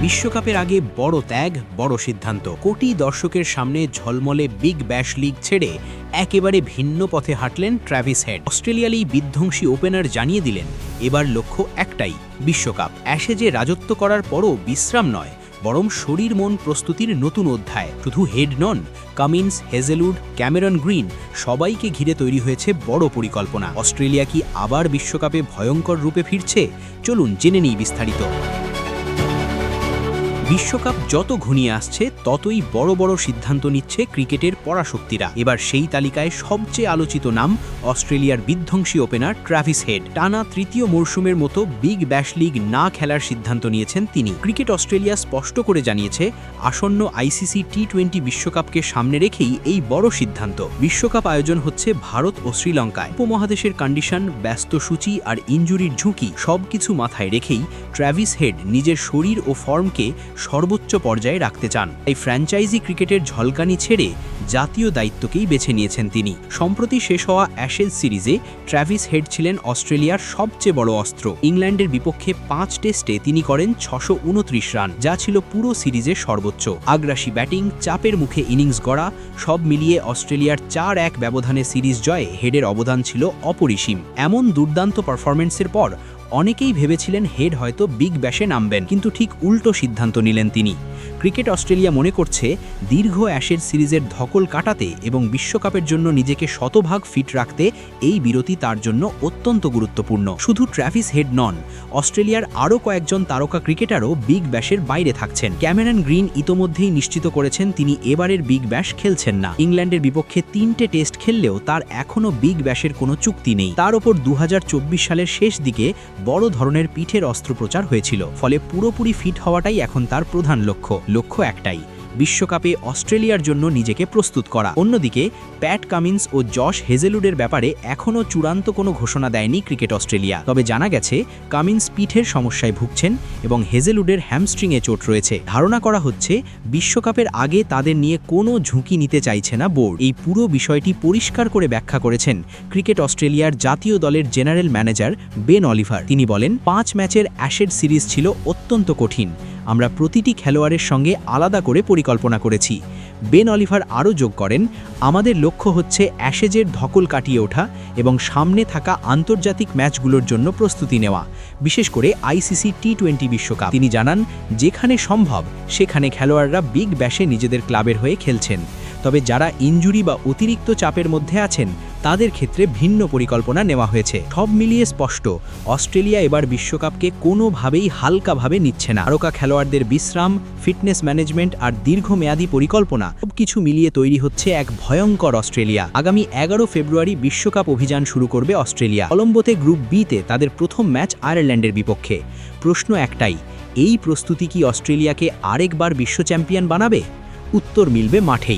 বিশ্বকাপের আগে বড় ত্যাগ, বড় সিদ্ধান্ত। কোটি দর্শকের সামনে ঝলমলে বিগ ব্যাশ লিগ ছেড়ে একেবারে ভিন্ন পথে হাঁটলেন ট্র্যাভিস হেড অস্ট্রেলিয়ালেই বিধ্বংসী ওপেনার জানিয়ে দিলেন, এবার লক্ষ্য একটাই, বিশ্বকাপ। অ্যাশে যে রাজত্ব করার পরও বিশ্রাম নয়, বরং শরীর মন প্রস্তুতির নতুন অধ্যায়। শুধু হেড নন কামিন্স হেজেলউড ক্যামেরন গ্রিন সবাইকে ঘিরে তৈরি হয়েছে বড় পরিকল্পনা। অস্ট্রেলিয়া কি আবার বিশ্বকাপে ভয়ঙ্কর রূপে ফিরছে? চলুন জেনে নিই বিস্তারিত। বিশ্বকাপ যত ঘনিয়ে আসছে, ততই বড় বড় সিদ্ধান্ত নিচ্ছে ক্রিকেটের পরাশক্তিরা। এবার সেই তালিকায় সবচেয়ে আলোচিত নাম অস্ট্রেলিয়ার বিধ্বংসী ওপেনার ট্রাভিস হেড। টানা তৃতীয় মরশুমের মতো বিগ ব্যাশ লিগ না খেলার সিদ্ধান্ত নিয়েছেন তিনি। ক্রিকেট অস্ট্রেলিয়া স্পষ্ট করে জানিয়েছে, আসন্ন আইসিসি টি টোয়েন্টি বিশ্বকাপকে সামনে রেখেই এই বড় সিদ্ধান্ত। বিশ্বকাপ আয়োজন হচ্ছে ভারত ও শ্রীলঙ্কায়। উপমহাদেশের কন্ডিশন, ব্যস্ত সূচি আর ইঞ্জুরির ঝুঁকি সবকিছু মাথায় রেখেই ট্র্যাভিস হেড নিজের শরীর ও ফর্মকে সর্বোচ্চ পর্যায়ে রাখতে চান। এই ফ্র্যাঞ্চাইজি ক্রিকেটের ঝলকানি ছেড়ে জাতীয় দায়িত্বকেই বেছে নিয়েছেন তিনি। সম্প্রতি শেষ হওয়া অ্যাশেজ সিরিজে ট্র্যাভিস হেড ছিলেন অস্ট্রেলিয়ার সবচেয়ে বড় অস্ত্র। ইংল্যান্ডের বিপক্ষে পাঁচ টেস্টে তিনি করেন ছশো রান, যা ছিল পুরো সিরিজের সর্বোচ্চ। আগ্রাসী ব্যাটিং, চাপের মুখে ইনিংস গড়া, সব মিলিয়ে অস্ট্রেলিয়ার চার এক ব্যবধানে সিরিজ জয়ে হেডের অবদান ছিল অপরিসীম। এমন দুর্দান্ত পারফরমেন্সের পর অনেকেই ভেবেছিলেন হেড হয়তো বিগ ব্যাশে নামবেন, কিন্তু ঠিক উল্টো সিদ্ধান্ত নিলেন তিনি। ক্রিকেট অস্ট্রেলিয়া মনে করছে, দীর্ঘ অ্যাশের সিরিজের ধকল কাটাতে এবং বিশ্বকাপের জন্য নিজেকে শতভাগ ফিট রাখতে এই বিরতি তার জন্য অত্যন্ত গুরুত্বপূর্ণ। শুধু ট্র্যাভিস হেড নন, অস্ট্রেলিয়ার আরও কয়েকজন তারকা ক্রিকেটারও বিগ ব্যাশের বাইরে থাকছেন। ক্যামেরন গ্রিন ইতোমধ্যেই নিশ্চিত করেছেন তিনি এবারের বিগ ব্যাশ খেলছেন না। ইংল্যান্ডের বিপক্ষে তিনটে টেস্ট খেললেও তার এখনও বিগ ব্যাশের কোনো চুক্তি নেই। তার ওপর দু হাজার চব্বিশ সালের শেষ দিকে বড় ধরনের পিঠের অস্ত্রোপচার হয়েছিল, ফলে পুরোপুরি ফিট হওয়াটাই এখন তার প্রধান লক্ষ্য। লক্ষ্য একটাই বিশ্বকাপে অস্ট্রেলিয়ার জন্য নিজেকে প্রস্তুত করা। অন্যদিকে, প্যাট কামিন্স ও জশ হেজেলুডের ব্যাপারে এখনও চূড়ান্ত কোনো ঘোষণা দেয়নি ক্রিকেট অস্ট্রেলিয়া। তবে জানা গেছে, কামিন্স পিঠের সমস্যায় ভুগছেন এবং হেজেলুডের হ্যামস্ট্রিংয়ে চোট রয়েছে। ধারণা করা হচ্ছে, বিশ্বকাপের আগে তাদের নিয়ে কোনো ঝুঁকি নিতে চাইছে না বোর্ড। এই পুরো বিষয়টি পরিষ্কার করে ব্যাখ্যা করেছেন ক্রিকেট অস্ট্রেলিয়ার জাতীয় দলের জেনারেল ম্যানেজার বেন অলিভার। তিনি বলেন, পাঁচ ম্যাচের অ্যাশেড সিরিজ ছিল অত্যন্ত কঠিন। আমরা প্রতিটি খেলোয়াড়ের সঙ্গে আলাদা করে পরিকল্পনা করেছি। বেন অলিভার আরও যোগ করেন, আমাদের লক্ষ্য হচ্ছে অ্যাশেজের ধকল কাটিয়ে ওঠা এবং সামনে থাকা আন্তর্জাতিক ম্যাচগুলোর জন্য প্রস্তুতি নেওয়া, বিশেষ করে আইসিসি টি টোয়েন্টি বিশ্বকাপ। তিনি জানান, যেখানে সম্ভব, সেখানে খেলোয়াড়রা বিগ ব্যাশে নিজেদের ক্লাবের হয়ে খেলছেন। তবে যারা ইনজুরি বা অতিরিক্ত চাপের মধ্যে আছেন তাদের ক্ষেত্রে ভিন্ন পরিকল্পনা নেওয়া হয়েছে। সব মিলিয়ে স্পষ্ট, অস্ট্রেলিয়া এবার বিশ্বকাপকে কোনোভাবেই হালকাভাবে নিচ্ছে না। তারকা খেলোয়াড়দের বিশ্রাম, ফিটনেস ম্যানেজমেন্ট আর দীর্ঘমেয়াদী পরিকল্পনা সব কিছু মিলিয়ে তৈরি হচ্ছে এক ভয়ঙ্কর অস্ট্রেলিয়া। আগামী এগারো ফেব্রুয়ারি বিশ্বকাপ অভিযান শুরু করবে অস্ট্রেলিয়া। কলম্বোতে গ্রুপ বিতে তাদের প্রথম ম্যাচ আয়ারল্যান্ডের বিপক্ষে। প্রশ্ন একটাই, এই প্রস্তুতি কি অস্ট্রেলিয়াকে আরেকবার বিশ্ব চ্যাম্পিয়ন বানাবে? উত্তর মিলবে মাঠেই।